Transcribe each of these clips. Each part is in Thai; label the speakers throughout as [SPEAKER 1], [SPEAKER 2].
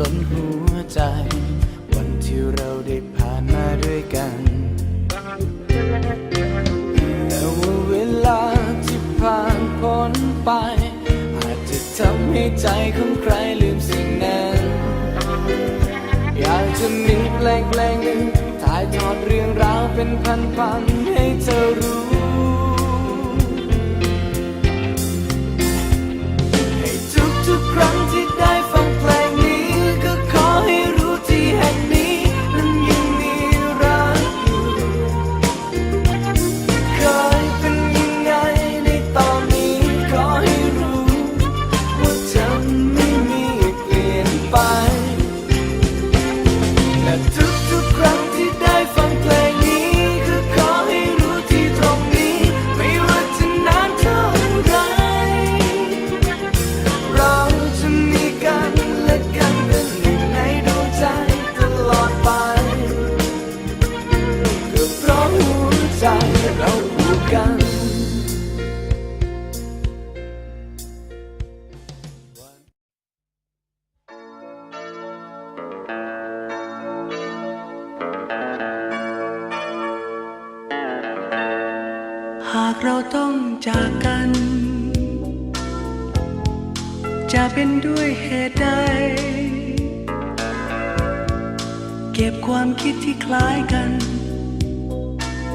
[SPEAKER 1] ล้นหัวใจ วันที่เราได้ผ่านมาด้วยกัน แต่ว่าเวลาที่ผ่านพ้นไป อาจจะทำให้ใจของใครลืมสิ่งนั้น อยากจะมีแปลงเพลงหนึ่งถ่ายทอดเรื่องราวเป็นพันๆให้เธอรู้ เราผูกกัน
[SPEAKER 2] หากเราต้องจากกัน จะเป็นด้วยเหตุใด เก็บความคิดที่คล้ายกัน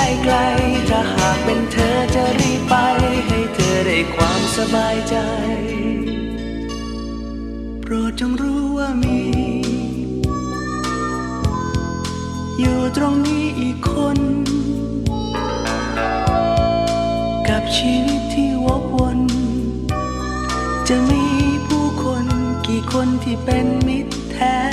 [SPEAKER 2] จะใกล้ไกลถ้าหากเป็นเธอจะรีบไป ให้เธอได้ความสบายใจ โปรดจงรู้ว่ามี อยู่ตรงนี้อีกคน กับชีวิตที่วกวน จะมีผู้คนกี่คนที่เป็นมิตรแท้